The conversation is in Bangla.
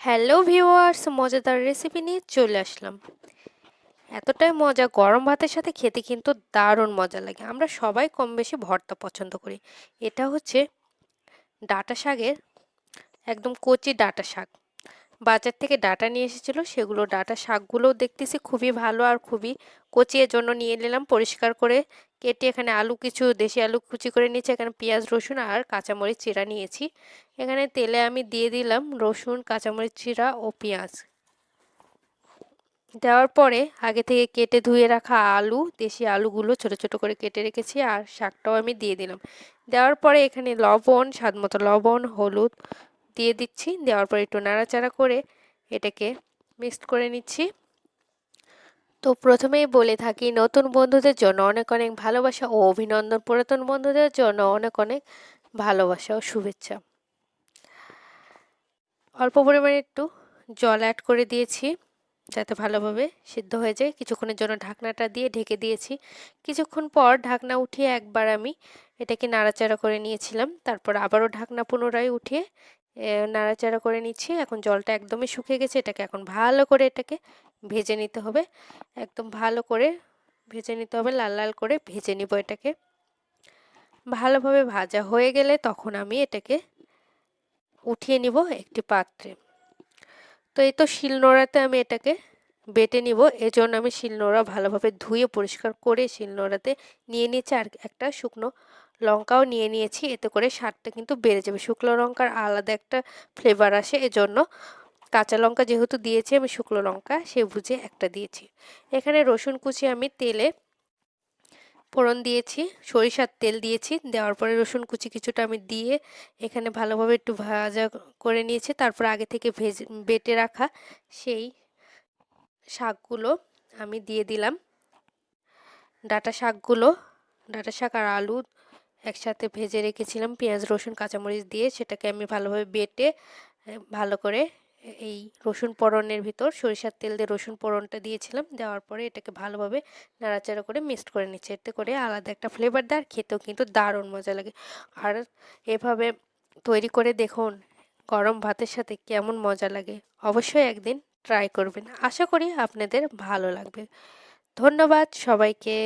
হ্যালো ভিউয়ার্স, মজাদার রেসিপি নিয়ে চলে আসলাম। এতটাই মজা, গরম ভাতের সাথে খেতে কিন্তু দারুণ মজা লাগে। আমরা সবাই কম বেশি ভর্তা পছন্দ করি। এটা হচ্ছে ডাটা শাকের, একদম কচি ডাটা শাক। বাজার থেকে ডাটা নিয়ে এসেছিল, সেগুলো ডাটা শাকগুলোও দেখতেছি খুবই ভালো আর খুবই কচিয়ে জন্য নিয়ে নিলাম, পরিষ্কার করে কেটে এখানে আলু কিছু, দেশি আলু কুচি করে নিয়েছি, এখানে পেঁয়াজ, রসুন আর কাঁচামরিচ চিরা নিয়েছি। এখানে তেলে আমি দিয়ে দিলাম রসুন, কাঁচামরিচ চিরা ও পেঁয়াজ। দেওয়ার পরে আগে থেকে কেটে ধুয়ে রাখা আলু, দেশি আলুগুলো ছোট ছোট করে কেটে রেখেছি আর শাকটাও আমি দিয়ে দিলাম। দেওয়ার পরে এখানে লবণ স্বাদ মতো লবণ, হলুদ দিয়ে দিচ্ছি। দেওয়ার পর একটু নাড়াচাড়া করে এটাকে মিক্সড করে নিচ্ছি। তো প্রথমেই বলে থাকি, নতুন বন্ধুদের জন্য অনেক অনেক ভালোবাসা ও অভিনন্দন। পুরাতন বন্ধুদের জন্য অনেক অনেক ভালোবাসা ও শুভেচ্ছা। অল্প পরিমাণে একটু জল অ্যাড করে দিয়েছি যাতে ভালোভাবে সিদ্ধ হয়ে যায়। কিছুক্ষণের জন্য ঢাকনাটা দিয়ে ঢেকে দিয়েছি। কিছুক্ষণ পর ঢাকনা উঠিয়ে একবার আমি এটাকে নাড়াচাড়া করে নিয়েছিলাম। তারপর আবারও ঢাকনা পুনরায় উঠিয়ে নাড়াচাড়া করে নিচ্ছি। এখন জলটা একদমই শুকিয়ে গেছে, এটাকে এখন ভালো করে এটাকে ভেজে নিতে হবে। একদম ভালো করে ভেজে নিতে হবে, লাল লাল করে ভেজে নিব এটাকে। ভালোভাবে ভাজা হয়ে গেলে তখন আমি এটাকে উঠিয়ে নিব একটি পাত্রে। তো এই তো শিলনোড়াতে আমি এটাকে বেটে নিব। এজন্য আমি শিলনোড়া ভালোভাবে ধুয়ে পরিষ্কার করে শিলনোড়াতে নিয়ে নিয়েছি আর একটা শুকনো লঙ্কাও নিয়ে নিয়েছি। এতে করে স্বাদটা কিন্তু বেড়ে যাবে। শুকনো লঙ্কার আলাদা একটা ফ্লেভার আসে। এজন্য কাঁচা লঙ্কা যেহেতু দিয়েছি, আমি শুকনো লঙ্কা সে বুঝে একটা দিয়েছি। এখানে রসুন কুচি আমি তেলে ফোড়ন দিয়েছি, সরিষার তেল দিয়েছি। দেওয়ার পরে রসুন কুচি কিছুটা আমি দিয়ে এখানে ভালোভাবে একটু ভাজা করে নিয়েছি। তারপর আগে থেকে ভেজে, বেটে রাখা সেই শাকগুলো আমি দিয়ে দিলাম। ডাটা শাকগুলো, ডাটা শাক আর আলু একসাথে ভেজে রেখেছিলাম পেঁয়াজ, রসুন, কাঁচামরিচ দিয়ে। সেটাকে আমি ভালোভাবে বেটে ভালো করে এই রসুন পরনের ভিতর, সরিষার তেল দিয়ে রসুন পরনটা দিয়েছিলাম। দেওয়ার পরে এটাকে ভালোভাবে নাড়াচাড়া করে মিক্সড করে নিচ্ছে। এতে করে আলাদা একটা ফ্লেভার দেয় আর খেতেও কিন্তু দারুণ মজা লাগে। আর এভাবে তৈরি করে দেখুন, গরম ভাতের সাথে কেমন মজা লাগে। অবশ্যই একদিন ট্রাই করবেন। আশা করি আপনাদের ভালো লাগবে। ধন্যবাদ সবাইকে।